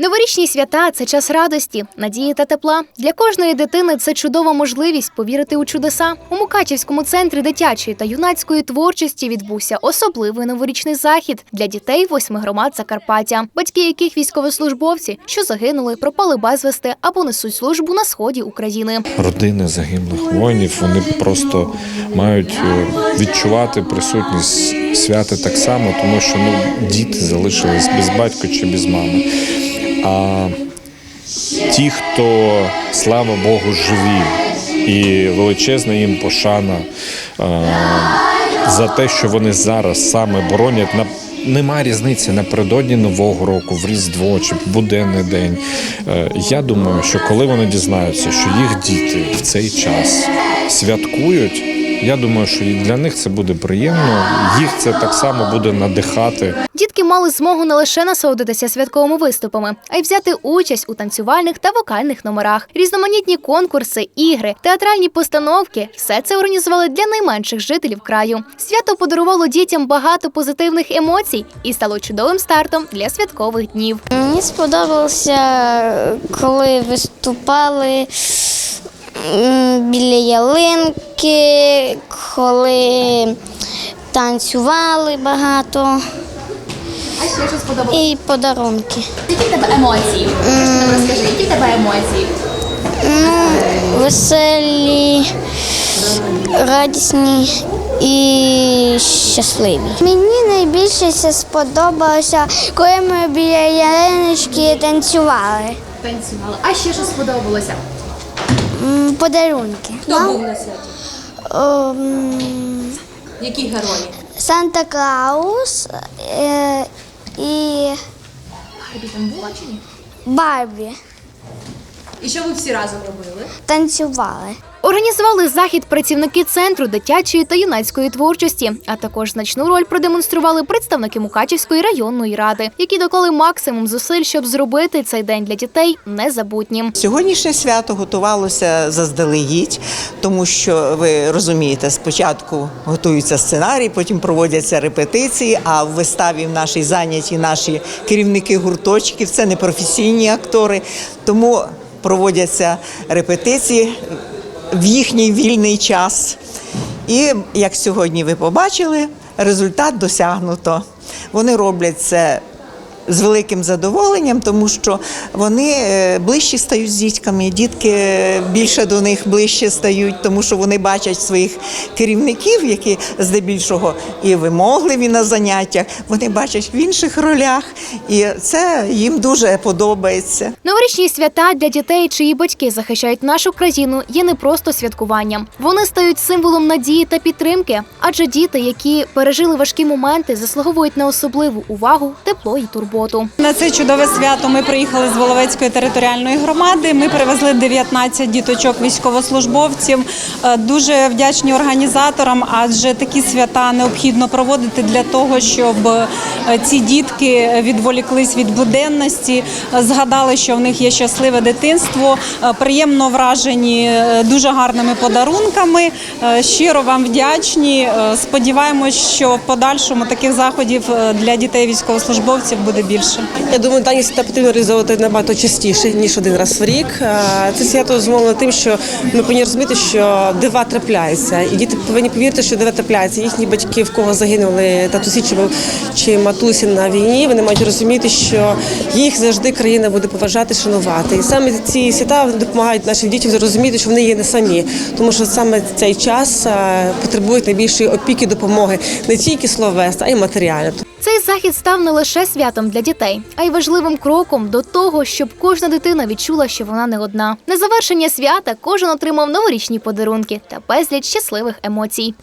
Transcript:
Новорічні свята це час радості, надії та тепла. Для кожної дитини це чудова можливість повірити у чудеса. У Мукачівському центрі дитячої та юнацької творчості відбувся особливий новорічний захід для дітей восьми громад Закарпаття, батьки яких військовослужбовці, що загинули, пропали безвісти або несуть службу на сході України. родини загиблих воїнів вони просто мають е, відчувати присутність свята так само, тому що ну діти залишились без батька чи без мами. А ті, хто слава Богу, живі, і величезна їм пошана за те, що вони зараз саме боронять на. Нема різниці напередодні нового року, в Різдво чи буденний день. Е, Я думаю, що коли вони дізнаються, що їх діти в цей час святкують, я думаю, що і для них це буде приємно. Їх це так само буде надихати. Дітки мали змогу не лише насолодитися святковими виступами, а й взяти участь у танцювальних та вокальних номерах, різноманітні конкурси, ігри, театральні постановки все це організували для найменших жителів краю. Свято подарувало дітям багато позитивних емоцій і стало чудовим стартом для святкових днів. Мені сподобалося, коли виступали біля ялинки, коли танцювали багато А ще що сподобалося? і подарунки. Які в тебе емоції? Розкажи, які в тебе емоції? Ну, веселі, радісні і щасливі. Мені найбільше сподобалося, коли ми біля ялиночки танцювали. Танцювали. А ще що сподобалося? Подарунки. Хто був на святі? Ем, Які герої? Санта Клаус е, і Барбі І що ви всі разом робили? танцювали. Організували захід працівники центру дитячої та юнацької творчості, а також значну роль продемонстрували представники Мукачівської районної ради, які доклали максимум зусиль, щоб зробити цей день для дітей незабутнім. Сьогоднішнє свято готувалося заздалегідь, тому що ви розумієте, спочатку готуються сценарій, потім проводяться репетиції. А в виставі в нашій зайняті наші керівники гурточків, це не професійні актори, тому проводяться репетиції в їхній вільний час. І як сьогодні ви побачили, результат досягнуто. Вони роблять це з великим задоволенням, тому що вони е, ближче стають з дітками, дітки більше до них ближче стають, тому що вони бачать своїх керівників, які здебільшого і вимогливі на заняттях, вони бачать в інших ролях, і це їм дуже подобається. Новорічні свята для дітей, чиї батьки захищають нашу країну, є не просто святкуванням. Вони стають символом надії та підтримки, адже діти, які пережили важкі моменти, заслуговують на особливу увагу, тепло і турботу. На це чудове свято ми приїхали з Воловецької територіальної громади. Ми привезли 19 діточок військовослужбовців. Е, Дуже вдячні організаторам, адже такі свята необхідно проводити для того, щоб е, ці дітки відволіклись від буденності, е, згадали, що в них є щасливе дитинство, приємно вражені дуже гарними подарунками. Щиро вам вдячні. Сподіваємось, що в подальшому таких заходів для дітей військовослужбовців буде більше. Я думаю, дані свята потрібно реалізовувати набагато частіше ніж один раз в рік. Це свято зумовлено тим, що ми повинні розуміти, що дива трапляються, і діти повинні повірити, що дива трапляються. Їхні батьки, в кого загинули татусі чи, чи матусі на війні, вони мають розуміти, що їх завжди країна буде поважати, шанувати. І саме ці свята допомагають нашим дітям зрозуміти, що вони є не самі, тому що саме цей час потребують найбільшої опіки, допомоги не тільки словесна, а й матеріально. Цей захід став не лише святом для дітей, а й важливим кроком до того, щоб кожна дитина відчула, що вона не одна. На завершення свята кожен отримав новорічні подарунки та безліч щасливих емоцій.